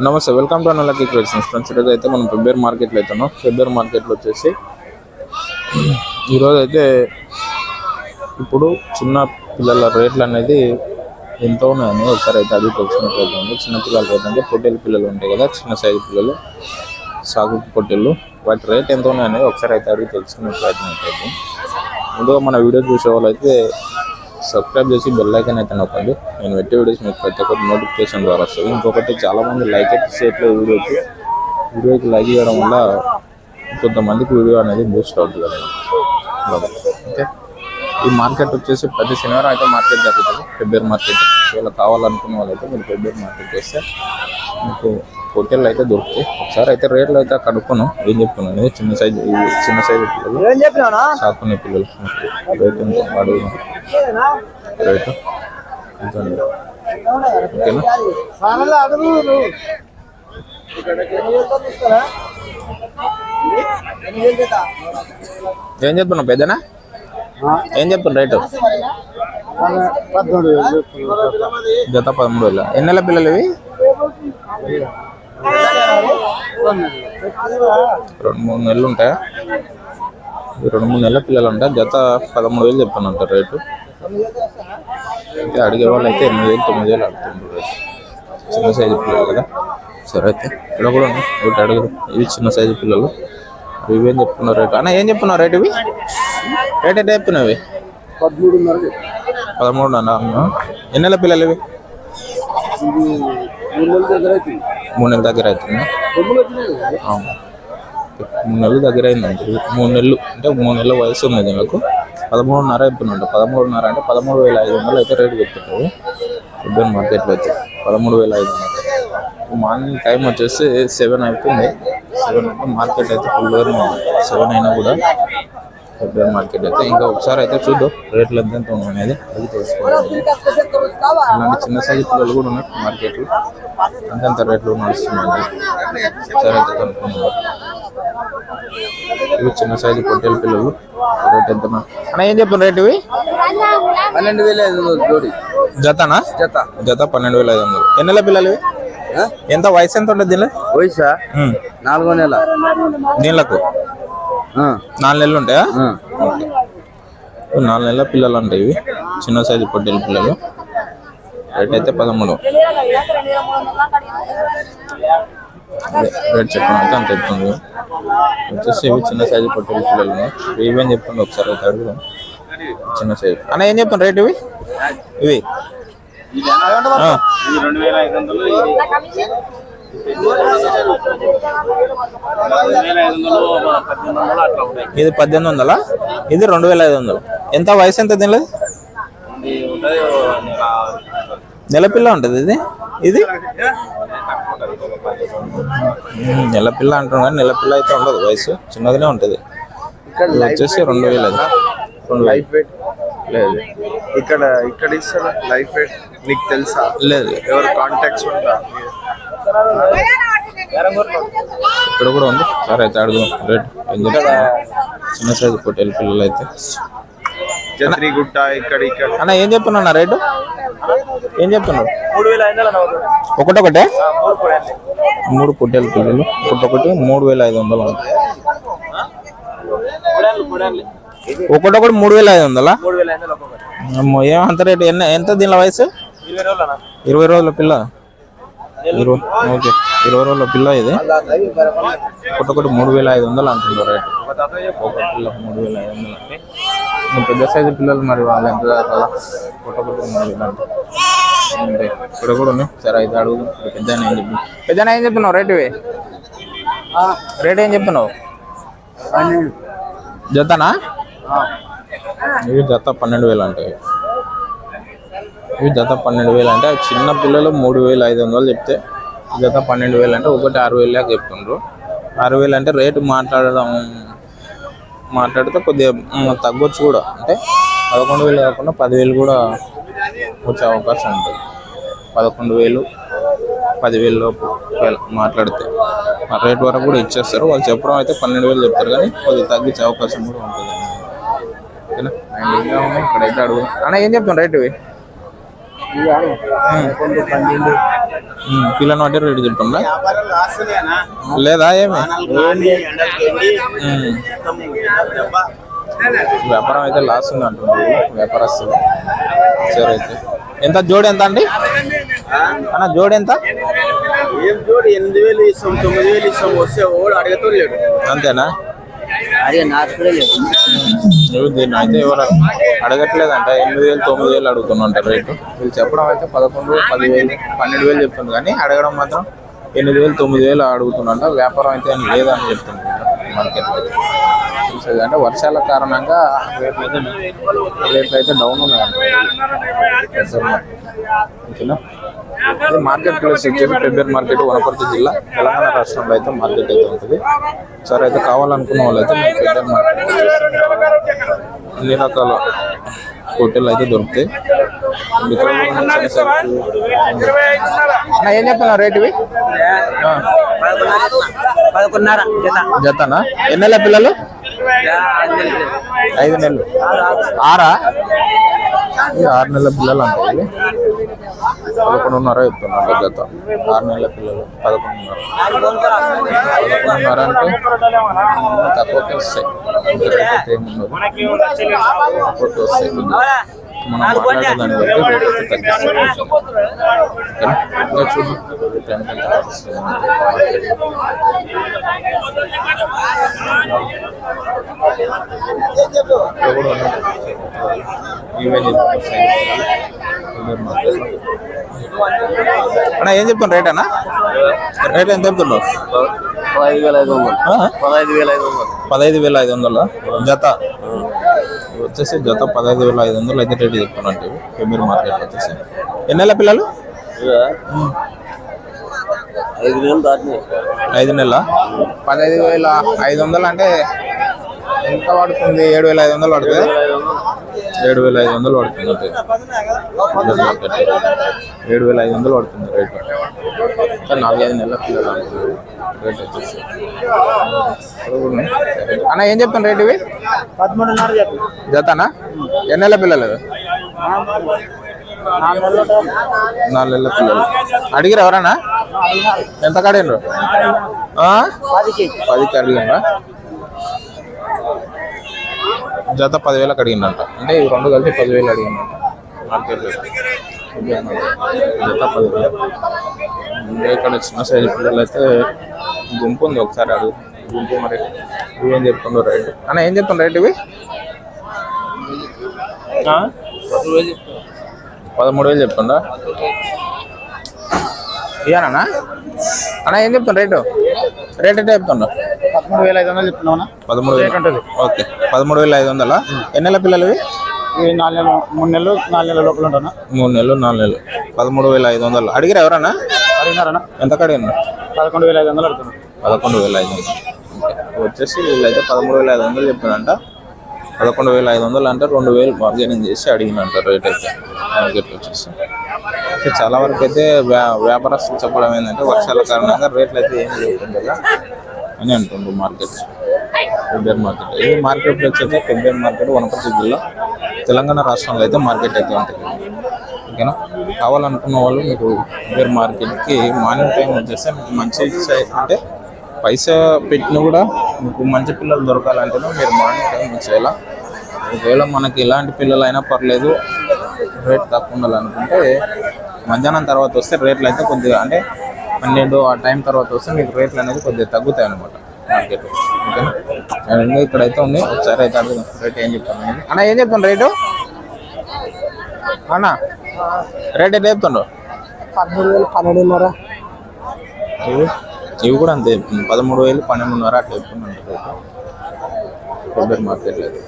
నమస్తే welcome to అనలకి collections friends ఈరోజు అయితే మనం ఫిబ్రవరి మార్కెట్లో అవుతున్నాం ఫిబ్రవరి మార్కెట్లో వచ్చేసి ఈరోజు అయితే ఇప్పుడు చిన్న పిల్లల రేట్లు అనేది ఎంతో ఉన్నాయని ఒకసారి అయితే అది తెలుసుకున్నట్లయితే ఉంది చిన్న పిల్లల రేట్ అంటే పొట్టేలు పిల్లలు ఉంటాయి కదా చిన్న సైజు పిల్లలు సాగు పొట్టేళ్ళు. వాటి రేట్ ఎంత ఉన్నాయనేది ఒకసారి అయితే అడిగి తెలుసుకునే ప్రయత్నం అయితే ముందుగా మన వీడియో చూసే వాళ్ళు అయితే సబ్స్క్రైబ్ చేసి బెల్ ఐకాన్ అయితే నొక్కండి. నేను పెట్టే వీడియోస్ మీకు ప్రతి ఒక్కటి నోటిఫికేషన్ ద్వారా వస్తుంది ఇంకొకటి చాలా మంది లైక్ అయితే చేయట్లేదు వీడియోకి వీడియోకి లైక్ చేయడం వల్ల కొంతమందికి వీడియో అనేది బూస్ట్ అవుతుంది. ఓకే ఈ మార్కెట్ వచ్చేసి ప్రతి శనివారం అయితే మార్కెట్ జరుగుతుంది. ఫిబ్రవరి మార్కెట్ ఒకవేళ కావాలనుకున్న వాళ్ళైతే మీరు ఫిబ్రవరి మార్కెట్ చేస్తే మీకు హోటల్ అయితే దొరుకుతాయి. ఒకసారి అయితే రేట్లు అయితే కనుక్కోను ఏం చెప్తున్నాను? అనేది చిన్న సైజు చిన్న సైజు పిల్లలు చాకునే పిల్లలు. రేట్ ఓకేనా? ఏం చెప్తున్నావు పెద్దనా? ఏం చెప్తున్నా రేటు? జత పదమూడు వేల. ఎన్ని నెలల పిల్లలు ఇవి? రెండు మూడు నెలలు ఉంటాయా? రెండు మూడు నెలల పిల్లలు ఉంటాయి జత పదమూడు వేలు చెప్తున్నట్టు రేటు. అయితే అడిగే వాళ్ళు అయితే ఎనిమిది వేలు తొమ్మిది వేలు అడుగుతుండ్రు రేటు. చిన్న సైజు పిల్లలు కదా. సరే అయితే ఇక్కడ కూడా ఒకటి అడుగురు ఇవి చిన్న సైజు పిల్లలు. ఇవి ఏం చెప్తున్నారు రేటు? అన్న ఏం చెప్తున్నారు రేటు ఇవి? రేట్ ఎంత చెప్తున్నావు ఇవి? పదమూడున్నర చెప్పు. పదమూడు అన్న. ఎన్ని నెలల పిల్లలు ఇవి? మూడు నెలల దగ్గర అవుతుంది మూడు నెలల దగ్గర అవుతుందా తొమ్మిది వచ్చినాయి కదా? అవును. మూడు నెలలు దగ్గర అయిందండి మూడు నెలలు అంటే మూడు నెలల వయసు ఉంది నాకు పదమూడున్నర చెప్తున్నట్టు పదమూడున్నర అంటే పదమూడు వేల ఐదు వందలు అయితే రేటు పెట్టుకుంటారు ఇద్దరు మార్కెట్లో అయితే పదమూడు వేల ఐదు వందలు. మార్నింగ్ టైం వచ్చేసి సెవెన్ అయిపోయింది. సెవెన్ అయితే మార్కెట్ అయితే ఫుల్ సెవెన్ అయినా కూడా ఫిబ్రవరి మార్కెట్ అయితే ఇంకా ఒకసారి అయితే చూద్దాం. రేట్లు ఎంత అనేది అది తెలుసుకోవాలి. ఇలాంటి చిన్న సైజు పిల్లలు కూడా ఉన్నాయి మార్కెట్లో ఎంతెంత రేట్లు నడుస్తున్నాయి సరే అయితే కనుక్కున్నాం ఇవి చిన్న సైజు పొట్టేలు పిల్లలు. రేట్ ఎంత అన్న ఏం చెప్పాను రేట్ ఇవి? పన్నెండు వేల ఐదు వందలు జోడి. జతనా? జత. జత పన్నెండు వేల ఐదు వందలు. ఎన్ని నెలల పిల్లలు? ఎంత వయసు ఎంత ఉంటుంది దీనిలో? వయసా. నాలుగో నెల. దీనిలకు? నాలుగు నెలలు ఉంటాయా? నాలుగు నెలల పిల్లలు ఉంటాయి ఇవి. చిన్న సైజు పొట్టేలు పిల్లలు. రేట్ అయితే పదమూడు. రేట్ అయితే అంత చెప్తుంది. వచ్చేసి ఇవి చిన్న సైజు పొట్టేలు పిల్లలు. ఇవేం చెప్తుంది ఒకసారి అయితే అడుగుదాం. చిన్న సైజు. అన్న ఏం చెప్పాను రేట్ ఇవి? ఇవి. ఆ. ఇది పద్దెనిమిది వందలా? ఇది రెండు వేల ఐదు వందలు. ఎంత వయసు ఎంత దీనిలో? నెలపిల్ల ఉంటుంది ఇది? ఇది? నెలపిల్ల అంటున్నాం కానీ నెలపిల్ల అయితే ఉండదు వయసు చిన్నగానే ఉంటుంది. ఇది వచ్చేసి రెండు వేలు రెండు లైఫ్ వెయిట్? లేదు. ఇక్కడ ఇక్కడ ఇస్తారా? Life weight? నీకు తెలుసా? లేదు లేదు. ఎవరు కాంటాక్ట్స్ ఉంటా ఇక్కడ కూడా ఉంది. సరే అయితే అడుగు రేట్ చిన్న సైజు పొట్టేలు పిల్లలు అయితే. జత్రిగుట్ట ఇక్కడ ఇక్కడ. అన్న ఏం చెప్తున్నా రేటు ఏం చెప్తున్నారు మూడు వేల ఐదు వందలు ఒకటొకటే? మూడు పొట్టేలు పిల్లలు. ఒకటొకటి మూడు వేల ఐదు వందలు ఒకటొకటి మూడు వేల ఐదు వందలా? ఏమంత రేటు? ఎన్న ఎంత దీనిలో వయసు? ఇరవై రోజులు పిల్ల? ఓకే. ఇరవై రోజుల పిల్ల ఇది? ఒకటొకటి మూడు వేల ఐదు వందలు అంటుండ్రు రేటు ఒక పిల్ల మూడు వేల ఐదు వందలు అంటే. పెద్ద సైజు పిల్లలు మరి వాళ్ళు ఎంత కదా ఒకటొకటి మూడు వేలు అంటే ఇక్కడ కూడా ఉన్నాయి. సరే అయితే అడుగు. పెద్ద ఏం చెప్పి పెద్ద ఏం చెప్తున్నావు రేటు ఇవి రేట్ ఏం చెప్తున్నావు? జతనా? ఇవి జత పన్నెండు వేలు అంటే ఇవి జత పన్నెండు వేలు అంటే చిన్న పిల్లలు మూడు వేలు ఐదు వందలు చెప్తే జత పన్నెండు వేలు అంటే ఒకటి ఆరు వేలు లాగా చెప్తుండ్రు. ఆరు వేలు అంటే రేటు మాట్లాడడం మాట్లాడితే కొద్దిగా తగ్గొచ్చు కూడా. అంటే పదకొండు వేలు కాకుండా పదివేలు కూడా వచ్చే అవకాశం ఉంటుంది పదకొండు వేలు పదివేలు లోపు మాట్లాడితే. ఆ రేట్ వరకు కూడా ఇచ్చేస్తారు. వాళ్ళు చెప్పడం అయితే పన్నెండు వేలు చెప్తారు కానీ కొద్దిగా తగ్గించే అవకాశం కూడా ఉంటుంది ఓకేనా? అండ్ ఇంకా ఉన్నాయి ఇక్కడైతే అడుగు అన్న ఏం చెప్తాను రేట్ ఇవి? పిల్లని బట్టి రేటు చెప్తుందా లేదా ఏమి. వ్యాపారం అయితే లాస్ ఉంది అంటున్నారు వ్యాపారస్తులు. సరే అయితే. ఎంత? జోడి ఎంత అండి? అన్న జోడి ఎంత? ఏం చూడు ఎనిమిది వేలు ఇస్తాం తొమ్మిది వేలు ఇస్తాం వస్తే అడిగతో లేడు అంతేనా? అదే నాకు కూడా లేదు. దీన్ని అయితే ఎవరు అడగట్లేదంట. ఎనిమిది వేలు తొమ్మిది వేలు అడుగుతున్నంట రేటు. వీళ్ళు చెప్పడం అయితే పదకొండు పదివేలు పన్నెండు వేలు చెప్తుంది కానీ అడగడం మాత్రం ఎనిమిది వేలు తొమ్మిది వేలు అడుగుతున్నంట వ్యాపారం అయితే లేదని చెప్తుంది. మార్కెట్లో చూసేది. అంటే వర్షాల కారణంగా రేట్లు అయితే రేట్లు అయితే డౌన్ ఇది మార్కెట్ ప్లేస్ వచ్చేసి ఫిబ్రవరి మార్కెట్ వనపర్తి జిల్లా తెలంగాణ రాష్ట్రంలో అయితే మార్కెట్ అయితే ఉంటుంది. సరే అయితే కావాలనుకున్న వాళ్ళు అయితే మీకు మార్కెట్ అన్ని రకాల హోటల్ అయితే దొరుకుతాయి. ఏం చెప్తున్నా రేట్ ఇవి? జతనా? ఎన్ని నెలల పిల్లలు? ఐదు నెలలు. ఆరా? ఆరు నెలల పిల్లలు అంటే ఇది. పదకొండున్నర చెప్తున్నారు జత ఆరు నెలల పిల్లలు పదకొండున్నర. పదకొండున్నర అంటే ఉమ్, తక్కువకి వస్తాయి. ఇంత రేట్ అయితే ఏమి తక్కువకి వస్తాయి మనం. అన్న ఏం చెప్తాను రేట్ అన్న? రేట్ ఎంత చెప్తున్నావు పదహైదు వేల ఐదు వందలు? పదహైదు వేల ఐదు వందలు. పదహైదు వేల ఐదు వందలు? జత? ఇవి వచ్చేసి జత పదహైదు వేల ఐదు వందలు అయితే రేటు చెప్తున్నట్టు ఇవి పెమీర్ మార్కెట్ వచ్చేసి. ఎన్ని నెలల పిల్లలు? ఐదు దాటినాయి. ఐదు నెలల? పదహైదు వేల ఐదు వందలు అంటే ఎంత పడుతుంది? ఏడు వేల ఐదు వందలు పడుతుంది. ఏడు వేల ఐదు వందలు. పడుతుంది ఏడు వేల ఐదు వందలు పడుతుంది రేటు. నాలుగైదు నెలల పిల్లలు. రేట్ వచ్చేసి. అన్న ఏం చెప్తాను రేట్ ఇవి? పదమూడున్నర జతనా? ఎన్ని నెలల పిల్లలు? నాలుగు నెలల పిల్లలు. అడిగిరు ఎవరన్నా? ఎంత కడిగినరు? పదికి. పదికి అడిగినరా జత పదివేలకు అడిగిందంట. అంటే ఇవి రెండు కలిసి పదివేలు అడిగిందంట. అన్నమాట. జత పదివేలు. ఇక్కడ చిన్న సైజు పిల్లలు అయితే గుంపు ఉంది ఒకసారి అడుగు. గుంపు మరి ఇవేం చెప్తుండ్రు రైట్? అన్న ఏం చెప్తుండ్రు రైట్ ఇవి? ఆ? పదమూడు వేలు చెప్తుండా ఇయ్యానా అన్న? ఏం చెప్తుండ్రు రేటు? రేట్ అంటే చెప్తుండ్రు? పదమూడు వేల ఐదు వందలు చెప్తున్నావునా పదమూడు వేలు. ఓకే. పదమూడు వేల ఐదు వందలా? ఎన్ని నెలల పిల్లలు ఇవి? ఇవి నాలుగు నెలలు మూడు నెలలు నాలుగు నెలల లోపల ఉంటానా మూడు నెలలు నాలుగు నెలలు. పదమూడు వేల ఐదు వందలు. అడిగిరా ఎవరన్నా? అడిగినారనా ఎంత కడిగిన పదకొండు వేల ఐదు వందలు అడుగుతున్నా పదకొండు వేల ఐదు వందలు. వచ్చేసి వీళ్ళైతే పదమూడు వేల ఐదు వందలు చెప్పారంట పదకొండు వేల ఐదు వందలు అంటే రెండు వేలు బార్గెనింగ్ చేసి అడిగినంట రేట్ అయితే. మార్కెట్లో వచ్చేసి. చాలా వరకు అయితే వ్యా వ్యాపారస్తులు చెప్పడం ఏంటంటే వర్షాల కారణంగా రేట్లు అయితే ఏం లేకుండా అని అంటుండ్రు మార్కెట్ ఫిబ్రవరి మార్కెట్ ఈ మార్కెట్ వచ్చేసి ఫిబ్రవరి మార్కెట్ వనపర్తి జిల్లా తెలంగాణ రాష్ట్రంలో అయితే మార్కెట్ అయితే ఉంటుంది. ఓకేనా? కావాలనుకున్న వాళ్ళు మీకు ఫిబ్రవరి మార్కెట్కి మార్నింగ్ టైం వచ్చేస్తే మీకు మంచి అంటే పైసా పెట్టిన కూడా మీకు మంచి పిల్లలు దొరకాలంటేనే మీరు మార్నింగ్ టైం వచ్చేలా ఒకవేళ మనకి ఎలాంటి పిల్లలు అయినా పర్లేదు రేట్ తక్కువ ఉండాలనుకుంటే మధ్యాహ్నం తర్వాత వస్తే రేట్లు అయితే కొద్దిగా అంటే పన్నెండు ఆ టైం తర్వాత వస్తే మీకు రేట్లు అనేది కొద్దిగా తగ్గుతాయి అనమాట మార్కెట్. ఓకేనా? రెండు ఇక్కడ ఇక్కడైతే ఉంది ఒకసారి అయితే అడుగుదాం రేట్ ఏం చెప్తాను అన్న ఏం చెప్తాను రేటు? అన్నా రేట్ ఎట్లా చెప్తుండ్రు? పదమూడు వేలు పన్నెండున్నర. ఇవి? ఇవి కూడా అంతే. పదమూడు వేలు పన్నెండున్నర అట్లా చెప్తున్నాను రేటు. ఫిబ్రవరి మార్కెట్లో అయితే.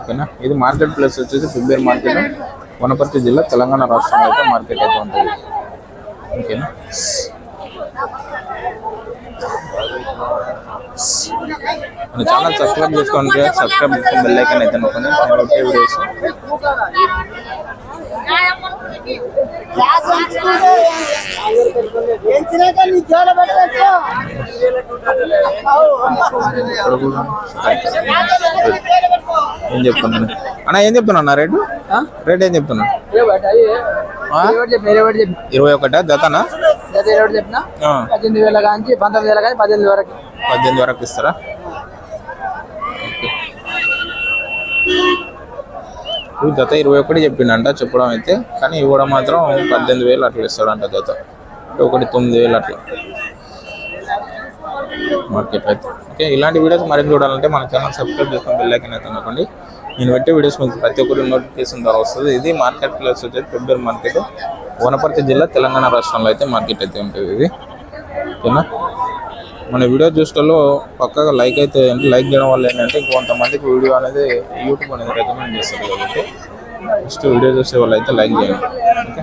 ఓకేనా? ఇది మార్కెట్ ప్లేస్ వచ్చేసి ఫిబ్రవరి మార్కెట్ వనపర్తి జిల్లా తెలంగాణ రాష్ట్రంలో అయితే మార్కెట్ అయితే ఉంటుంది. ఓకేనా? మన ఛానల్ సబ్స్క్రైబ్ చేసుకోండి సబ్స్క్రైబ్ చేసుకొని బెల్ ఐకాన్ అయితే నొక్కండి వీడియోస్. ఏం చెప్తున్నాను అన్న ఏం చెప్తున్నా అన్న? రేటు? రేట్ ఏం చెప్తున్నా? ఇరవై ఒకటా? జతనా? వేరే వాడు చెప్పిన? పద్దెనిమిది వేల కాంచి పంతొమ్మిది వేల కానీ పద్దెనిమిది వరకు. పద్దెనిమిది వరకు ఇస్తారా? జత ఇరవై ఒకటి చెప్పిండంట చెప్పడం అయితే. కానీ ఇవ్వడం మాత్రం పద్దెనిమిది వేలు అట్లా ఇస్తాడంట జత ఒకటి తొమ్మిది వేలు అట్లా. మార్కెట్ అయితే. ఓకే ఇలాంటి వీడియోస్ మరిన్ని చూడాలంటే మన ఛానల్ సబ్స్క్రైబ్ చేసుకుని బెల్ అయితే అనుకోండి నేను పెట్టే వీడియోస్ మీకు ప్రతి ఒక్కటి నోటిఫికేషన్ ద్వారా వస్తుంది. ఇది మార్కెట్ ప్లేస్ వచ్చేది ఫిబ్రవరి మార్కెట్ వనపర్తి జిల్లా తెలంగాణ రాష్ట్రంలో అయితే మార్కెట్ అయితే ఉంటుంది ఇది. ఓకేనా మన వీడియో చూసేటలో పక్కగా లైక్ అయితే ఏంటి లైక్ చేయడం వల్ల ఏంటంటే కొంతమందికి వీడియో అనేది యూట్యూబ్ అనేది రికమెండ్ చేస్తారు కాబట్టి ఫస్ట్ వీడియో చూసే వాళ్ళు అయితే లైక్ చేయండి. ఓకే